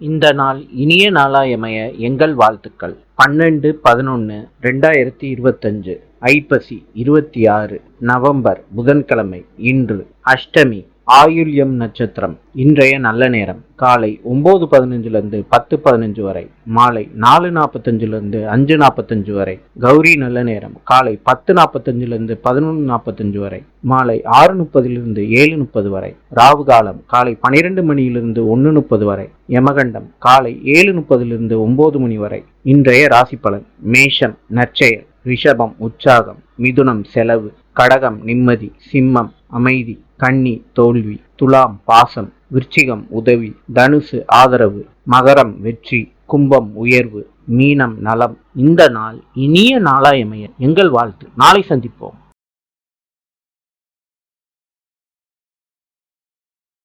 இந்த நாள் இனிய நாளாயமைய எங்கள் வாழ்த்துக்கள். பன்னெண்டு பதினொன்று ரெண்டாயிரத்தி இருபத்தஞ்சு ஐப்பசி இருபத்தி ஆறு நவம்பர் புதன்கிழமை இன்று அஷ்டமி ஆயுள்யம் நட்சத்திரம். இன்றைய நல்ல நேரம். காலை ஒம்பது பதினஞ்சுலேருந்து பத்து பதினஞ்சு வரை. மாலை நாலு நாற்பத்தஞ்சுலேருந்து அஞ்சு நாற்பத்தஞ்சு வரை. கௌரி நல்ல நேரம். காலை பத்து நாற்பத்தஞ்சுலேருந்து பதினொன்று நாற்பத்தஞ்சு வரை. மாலை ஆறு முப்பதிலிருந்து ஏழு முப்பது வரை. ராவு காலம் காலை பனிரெண்டு மணியிலிருந்து ஒன்று முப்பது வரை. யமகண்டம் காலை ஏழு முப்பதிலிருந்து ஒம்பது மணி வரை. இன்றைய ராசி பலன் மேஷம் நற்செயல் ரிஷபம் உற்சாகம் மிதுனம் செலவு கடகம் நிம்மதி சிம்மம் அமைதி. கன்னி தோல்வி துலாம் பாசம் விருச்சிகம் உதவி தனுசு ஆதரவு மகரம் வெற்றி கும்பம் உயர்வு மீனம் நலம். இந்த நாள் இனிய நாளாயமைய எங்கள் வாழ்த்து. நாளை சந்திப்போம்.